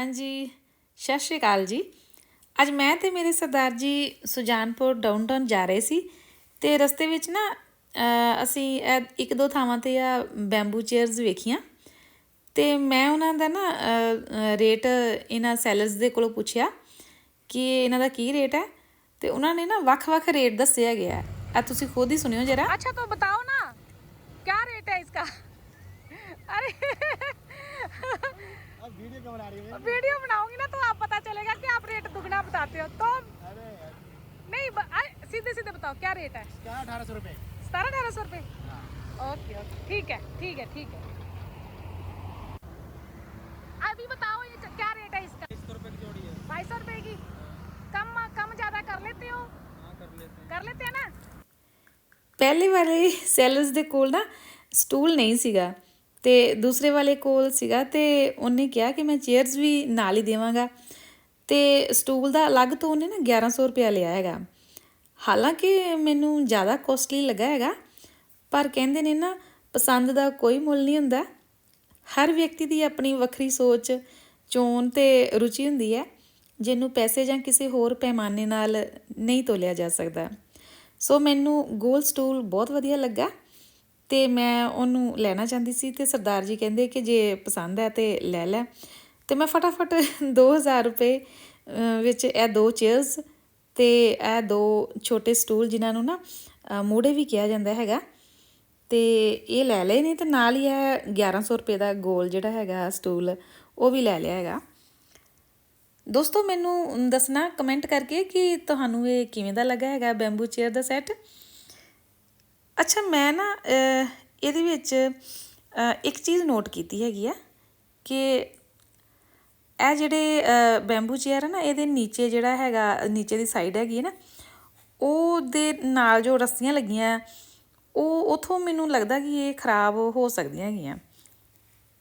ਹਾਂਜੀ, ਸਤਿ ਸ਼੍ਰੀ ਅਕਾਲ ਜੀ। ਅੱਜ ਮੈਂ ਤੇ ਮੇਰੇ ਸਰਦਾਰ ਜੀ ਸੁਜਾਨਪੁਰ ਡਾਊਨਟਾਊਨ ਜਾ ਰਹੇ ਸੀ ਤੇ ਰਸਤੇ ਵਿੱਚ ਨਾ ਅਸੀਂ ਇੱਕ ਦੋ ਥਾਵਾਂ ਤੇ ਆ ਬੈਂਬੂ ਚੇਅਰਸ ਵੇਖੀਆਂ ਤੇ ਮੈਂ ਉਹਨਾਂ ਦਾ ਨਾ ਰੇਟ ਇਹਨਾਂ ਸੈਲਰਸ ਦੇ ਕੋਲੋਂ ਪੁੱਛਿਆ ਕਿ ਇਹਨਾਂ ਦਾ ਕੀ ਰੇਟ ਹੈ ਤੇ ਉਹਨਾਂ ਨੇ ਨਾ ਵੱਖ-ਵੱਖ ਰੇਟ ਦੱਸਿਆ ਗਿਆ ਆ ਤੁਸੀਂ ਖੁਦ ਹੀ ਸੁਣਿਓ ਜਰਾ। ਅੱਛਾ, ਤਾਂ ਬਤਾਓ ਨਾ ਕੀ ਰੇਟ ਹੈ ਇਸਕਾ? ਅਰੇ अब वीडियो क्यों बना रही है वीडियो बनाऊंगी ना तो आप पता चलेगा कि आप रेट दुगना बताते हो तो अरे यार, नहीं ब- अरे, सीधे सीधे बताओ क्या रेट है क्या अठारह सौ रुपये सतारह अठारह सौ रुपये ओके ओके ठीक है ठीक है ठीक है अभी बताओ ये च- क्या रेट है इसका सौ रुपये की जोड़ी है ढाई सौ रुपये की कम कम ज्यादा कर लेते हो हाँ कर लेते कर लेते हैं ना ਪਹਿਲੇ ਵਾਲੇ ਸੈਲਰਸ ਦੇ ਕੋਲ ਨਾ ਸਟੂਲ ਨਹੀਂ ਸੀਗਾ ਤੇ ਦੂਸਰੇ ਵਾਲੇ ਕੋਲ ਸੀਗਾ ਤੇ ਉਹਨੇ ਕਿਹਾ ਕਿ ਮੈਂ ਚੇਅਰਸ ਵੀ ਨਾਲ ਹੀ ਦੇਵਾਂਗਾ। ਤੇ ਸਟੂਲ ਦਾ ਅਲੱਗ ਤੋਂ ਉਹਨੇ ਨਾ 1100 ਰੁਪਇਆ ਲਿਆ ਹੈਗਾ। ਹਾਲਾਂਕਿ ਮੈਨੂੰ ਜ਼ਿਆਦਾ ਕੋਸਟਲੀ ਲੱਗਾ ਹੈਗਾ, ਪਰ ਕਹਿੰਦੇ ਨੇ ਨਾ ਪਸੰਦ ਦਾ ਕੋਈ ਮੁੱਲ ਨਹੀਂ ਹੁੰਦਾ। ਹਰ ਵਿਅਕਤੀ ਦੀ ਆਪਣੀ ਵੱਖਰੀ ਸੋਚ, ਚੋਣ ਤੇ ਰੁਚੀ ਹੁੰਦੀ ਹੈ, ਜਿਹਨੂੰ ਪੈਸੇ ਜਾਂ ਕਿਸੇ ਹੋਰ ਪੈਮਾਨੇ ਨਾਲ ਨਹੀਂ ਤੋਲਿਆ ਜਾ ਸਕਦਾ। ਸੋ ਮੈਨੂੰ ਗੋਲ ਸਟੂਲ ਬਹੁਤ ਵਧੀਆ ਲੱਗਾ। ਤੇ ਮੈਂ ਉਹਨੂੰ ਲੈਣਾ ਚਾਹੁੰਦੀ ਸੀ ਤੇ ਸਰਦਾਰ ਜੀ ਕਹਿੰਦੇ ਕਿ ਜੇ ਪਸੰਦ ਹੈ ਤੇ ਲੈ ਲੈ। ਤੇ ਮੈਂ ਫਟਾਫਟ 2000 ਰੁਪਏ ਵਿੱਚ ਇਹ ਦੋ ਚੇਅਰਸ ਤੇ ਇਹ ਦੋ ਛੋਟੇ ਸਟੂਲ ਜਿਨ੍ਹਾਂ ਨੂੰ ਨਾ ਅਹ, ਵੀ ਕਿਹਾ ਜਾਂਦਾ ਹੈਗਾ। ਤੇ ਇਹ ਲੈ ਲਏ ਨੇ ਤੇ ਨਾਲ ਹੀ ਇਹ 1100 ਰੁਪਏ ਦਾ ਗੋਲ ਜਿਹੜਾ ਹੈਗਾ ਸਟੂਲ ਉਹ ਵੀ ਲੈ ਲਿਆ ਹੈਗਾ। ਦੋਸਤੋ ਮੈਨੂੰ ਦੱਸਣਾ ਕਮੈਂਟ ਕਰਕੇ ਕਿ ਤੁਹਾਨੂੰ ਇਹ ਕਿਵੇਂ ਦਾ ਲੱਗਾ ਹੈਗਾ ਬੈਂਬੂ ਚੇਅਰ ਦਾ ਸੈੱਟ ਅੱਛਾ, ਮੈਂ ਨਾ ਇਹਦੇ ਵਿੱਚ ਇੱਕ ਚੀਜ਼ ਨੋਟ ਕੀਤੀ ਹੈਗੀ ਆ ਕਿ ਇਹ ਜਿਹੜੇ ਬੈਂਬੂ ਚੇਅਰ ਹੈ ਨਾ, ਇਹਦੇ ਨੀਚੇ ਜਿਹੜਾ ਹੈਗਾ, ਨੀਚੇ ਦੀ ਸਾਈਡ ਹੈਗੀ ਹੈ ਨਾ, ਉਹਦੇ ਨਾਲ ਜੋ ਰੱਸੀਆਂ ਲੱਗੀਆਂ, ਉਹ ਉਥੋਂ ਮੈਨੂੰ ਲੱਗਦਾ ਕਿ ਇਹ ਖਰਾਬ ਹੋ ਸਕਦੀਆਂ ਹੈਗੀਆਂ।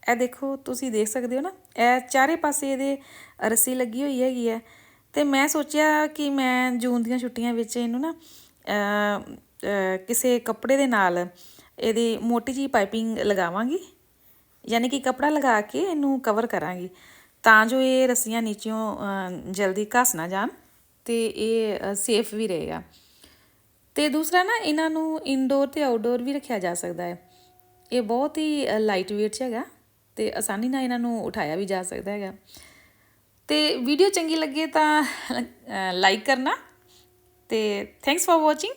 ਇਹ ਦੇਖੋ, ਤੁਸੀਂ ਦੇਖ ਸਕਦੇ ਹੋ ਨਾ, ਇਹ ਚਾਰੇ ਪਾਸੇ ਇਹਦੇ ਰੱਸੀ ਲੱਗੀ ਹੋਈ ਹੈਗੀ ਹੈ ਤੇ ਮੈਂ ਸੋਚਿਆ ਕਿ ਮੈਂ ਜੂਨ ਦੀਆਂ ਛੁੱਟੀਆਂ ਵਿੱਚ ਇਹਨੂੰ ਨਾ ਕਿਸੇ ਕੱਪੜੇ ਦੇ ਨਾਲ ਇਹਦੀ ਮੋਟੀ ਜੀ ਪਾਈਪਿੰਗ ਲਗਾਵਾਂਗੀ, ਯਾਨੀ ਕਿ ਕਪੜਾ ਲਗਾ ਕੇ ਇਹਨੂੰ ਕਵਰ ਕਰਾਂਗੀ, ਤਾਂ ਜੋ ਇਹ ਰੱਸੀਆਂ ਨੀਚੋਂ ਜਲਦੀ ਘਸ ਨਾ ਜਾਣ ਤੇ ਇਹ ਸੇਫ ਵੀ ਰਹੇਗਾ। ਤੇ ਦੂਸਰਾ ਨਾ, ਇਹਨਾਂ ਨੂੰ ਇਨਡੋਰ ਤੇ ਆਊਟਡੋਰ ਵੀ ਰੱਖਿਆ ਜਾ ਸਕਦਾ ਹੈ। ਇਹ ਬਹੁਤ ਹੀ ਲਾਈਟ weight ਹੈਗਾ ਤੇ ਆਸਾਨੀ ਨਾਲ ਇਹਨਾਂ ਨੂੰ ਉਠਾਇਆ ਵੀ ਜਾ ਸਕਦਾ ਹੈਗਾ। ਤੇ ਵੀਡੀਓ ਚੰਗੀ ਲੱਗੇ ਤਾਂ ਲਾਈਕ ਕਰਨਾ ਤੇ ਥੈਂਕਸ ਫॉर ਵਾਚਿੰਗ